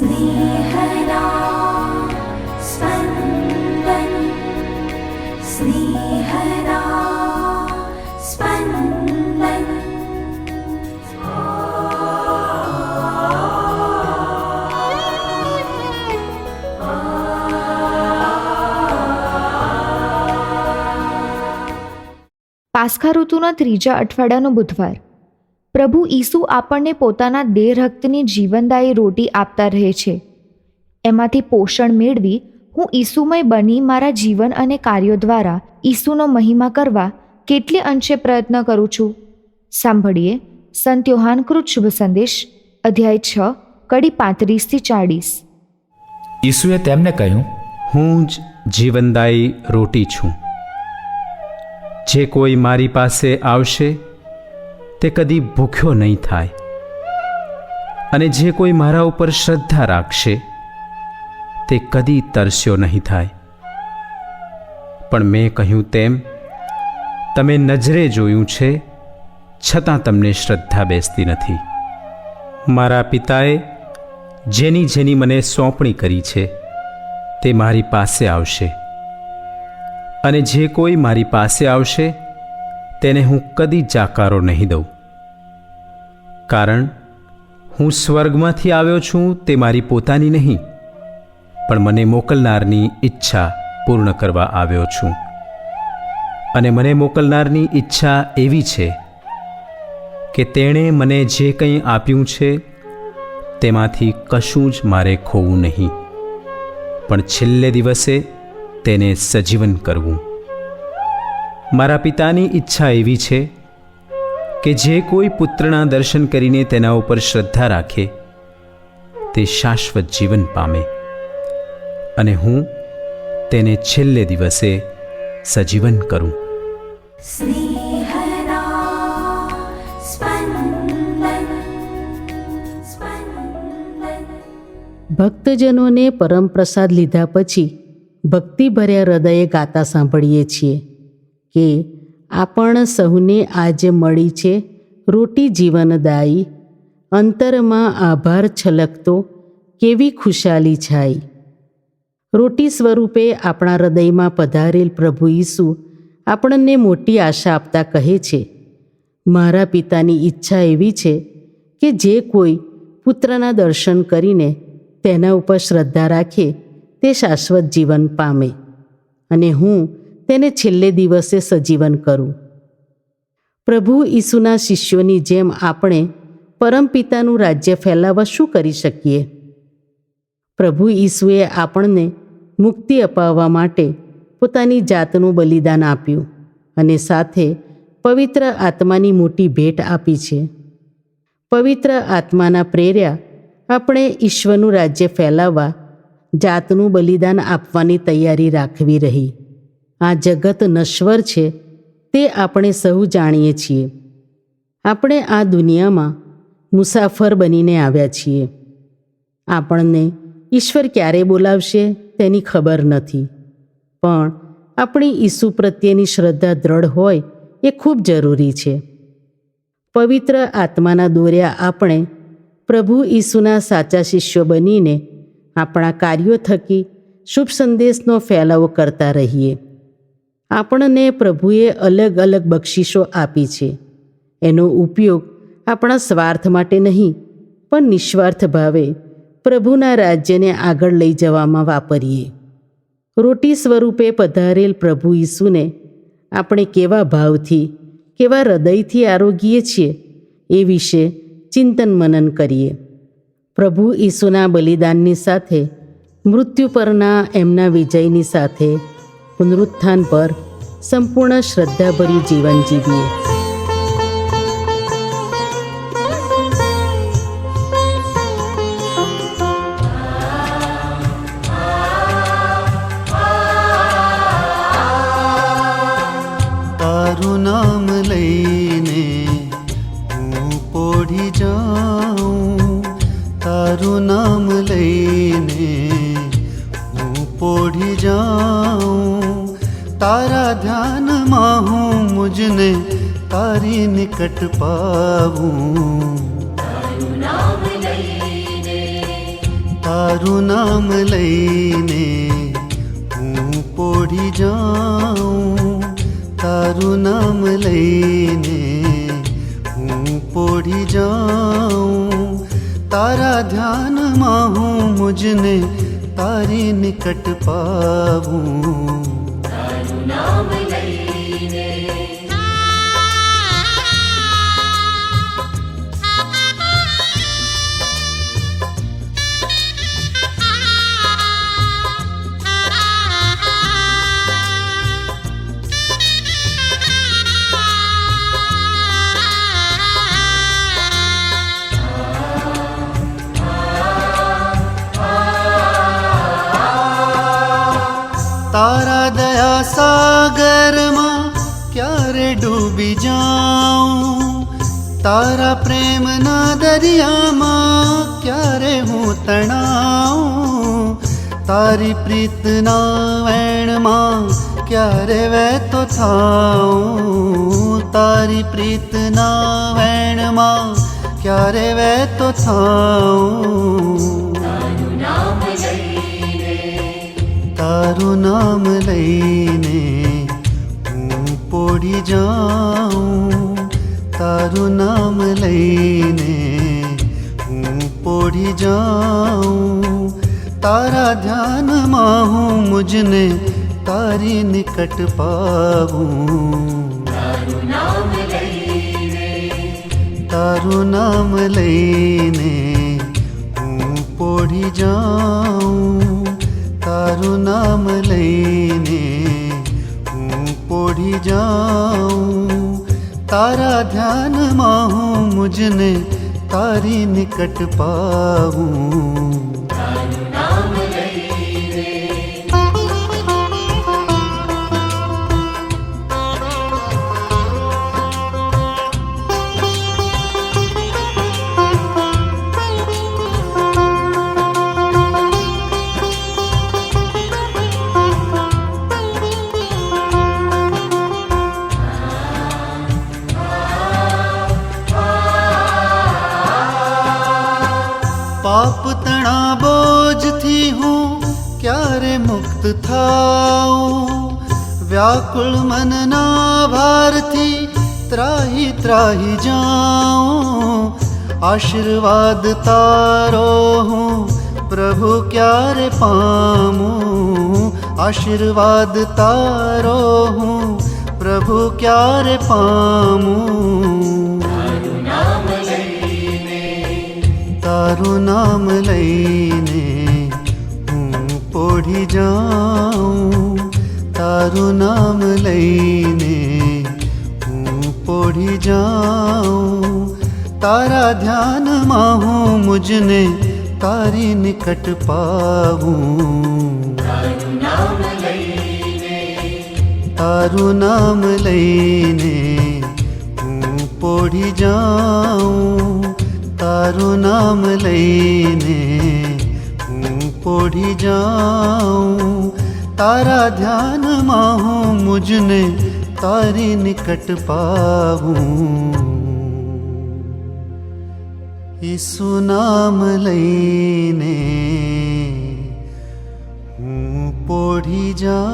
स्नेहदा स्पन्दन् स्नेहदा स्पन्दन् પાસખા ઋતુના ત્રીજા અઠવાડિયાનો બુધવાર પ્રભુ ઈસુ આપણને પોતાના દેહ રક્તની જીવનદાયી રોટી આપતા રહે છે. એમાંથી પોષણ મેળવી હું ઈસુમય બની મારા જીવન અને કાર્યો દ્વારા ઈસુનો મહિમા કરવા કેટલે અંશે પ્રયત્ન કરું છું? સાંભળીએ સંત યોહાનકૃત શુભ સંદેશ અધ્યાય છ કડી પાંત્રીસથી ચાળીસ. ઈસુએ તેમને કહ્યું હું જ જીવનદાયી રોટી છું. જે કોઈ મારી પાસે આવશે તે કદી ભૂખ્યો નહીં થાય. અને જે કોઈ મારા ઉપર શ્રદ્ધા રાખશે, તે કદી તરસ્યો નહીં થાય. પણ મેં કહ્યું તેમ, તમે નજરે જોયું છે, છતાં તમને શ્રદ્ધા બેસતી નથી. મારા પિતાએ જેની જેની મને સોંપણી કરી છે, તે મારી પાસે આવશે. અને જે કોઈ મારી પાસે આવશે તેને હું કદી જાકારો નહીં દઉં. કારણ, હું સ્વર્ગમાંથી આવ્યો છું તે મારી પોતાની નહીં, પણ મને મોકલનારની ઈચ્છા પૂર્ણ કરવા આવ્યો છું. અને મને મોકલનારની ઈચ્છા એવી છે કે તેણે મને જે કંઈ આપ્યું છે, તેમાંથી કશું જ મારે ખોવું નહીં. પણ છેલ્લે દિવસે તેને સજીવન કરવું. મારા પિતાની ઈચ્છા એવી છે કે જે કોઈ પુત્રના દર્શન કરીને તેના ઉપર શ્રદ્ધા રાખે તે શાશ્વત જીવન પામે અને હું તેને છેલ્લે દિવસે સજીવન કરું. ભક્તજનોને પરમ પ્રસાદ લીધા પછી ભક્તિભર્યા હૃદયે ગાતા સાંભળીએ છીએ. કે આપણ સહુને આજે મળી છે રોટી જીવનદાયી. અંતરમાં આભાર છલકતો, કેવી ખુશાલી છાઈ. રોટી સ્વરૂપે આપણા હૃદયમાં પધારેલ પ્રભુ ઈસુ આપણને મોટી આશા આપતા કહે છે. મારા પિતાની ઈચ્છા એવી છે કે જે કોઈ પુત્રના દર્શન કરીને તેના ઉપર શ્રદ્ધા રાખે તે શાશ્વત જીવન પામે. અને હું તેને છેલ્લે દિવસે સજીવન કરું. પ્રભુ ઈસુના શિષ્યોની જેમ આપણે પરમપિતાનું રાજ્ય ફેલાવવા શું કરી શકીએ? પ્રભુ ઈસુએ આપણને મુક્તિ અપાવવા માટે પોતાની જાતનું બલિદાન આપ્યું અને સાથે પવિત્ર આત્માની મોટી ભેટ આપી છે. પવિત્ર આત્માના પ્રેર્યા આપણે ઈશ્વરનું રાજ્ય ફેલાવવા જાતનું બલિદાન આપવાની તૈયારી રાખવી રહી. આ જગત નશ્વર છે, તે આપણે સહુ જાણીએ છીએ. આપણે આ દુનિયામાં મુસાફર બનીને આવ્યા છીએ. આપણને ઈશ્વર ક્યારે બોલાવશે તેની ખબર નથી. પણ આપણી ઈસુ પ્રત્યેની શ્રદ્ધા દ્રઢ હોય એ ખૂબ જરૂરી છે. પવિત્ર આત્માના દોર્યા આપણે પ્રભુ ઈસુના સાચા શિષ્યો બનીને આપણા કાર્યો થકી શુભ સંદેશનો ફેલાવો કરતા રહીએ. આપણને પ્રભુએ અલગ અલગ બક્ષિસો આપી છે. એનો ઉપયોગ આપણા સ્વાર્થ માટે નહીં, પણ નિસ્વાર્થ ભાવે પ્રભુના રાજ્યને આગળ લઈ જવામાં વાપરીએ. રોટી સ્વરૂપે પધારેલ પ્રભુ ઈસુને આપણે કેવા ભાવથી, કેવા હૃદયથી આરોગીએ છીએ એ વિશે ચિંતન મનન કરીએ. પ્રભુ ઈસુના બલિદાનની સાથે, મૃત્યુ પરના એમના વિજયની સાથે પુનરુત્થાન પર સંપૂર્ણ શ્રદ્ધાભર્યું જીવન જીવીએ. તારું નામ લઈને હું પોઢી જાઉં. તારું નામ લઈને હું પોઢી જાઉં. તારા ધ્યાનમાં હું મુજને તારી નિકટ પાવું. તારું નામ લઈને હું પોઢી જાઉં. તારું નામ લઈને હું પોઢી જાઉં. તારા ધ્યાનમાં હું મુજને તારી નિકટ પાવું. સાગરમાં ક્યારે ડૂબી જાઉં તારા પ્રેમના દરિયામાં ક્યારે હું તણાઉં તારી પ્રીતના વેણમાં ક્યારે વહેતો થાઉં તારી પ્રીતના વેણમાં ક્યારે વહેતો થાઉં તારું નામ લઈને હું પોડી જાઉં. તારું નામ લઈને હું પોડી જાઉં. તારા ધ્યાનમાં હું મુજને તારી નિકટ પાવું. તારું નામ લઈને. હું પોડી જાઉં. તારા ધ્યાનમાં હું મુજને તારી નિકટ પાવું થાઉં વ્યાકુળ મનના ભારથી ત્રાહી ત્રાહી જાઉં. આશીર્વાદ તારો હું પ્રભુ ક્યારે પામું? આશીર્વાદ તારો હું પ્રભુ ક્યારે પામું? તારા ધ્યાનમાં હું મુજને તારી નિકટ પાવું. તારું નામ લઈને હું પોઢી જાઉં. તારું નામ લઈને હું પોઢી જાઉં. તારા ધ્યાનમાં હું મુજને તારી નિકટ પાવું. ઈસુ નામ લઈને હું પોઢી જાઉં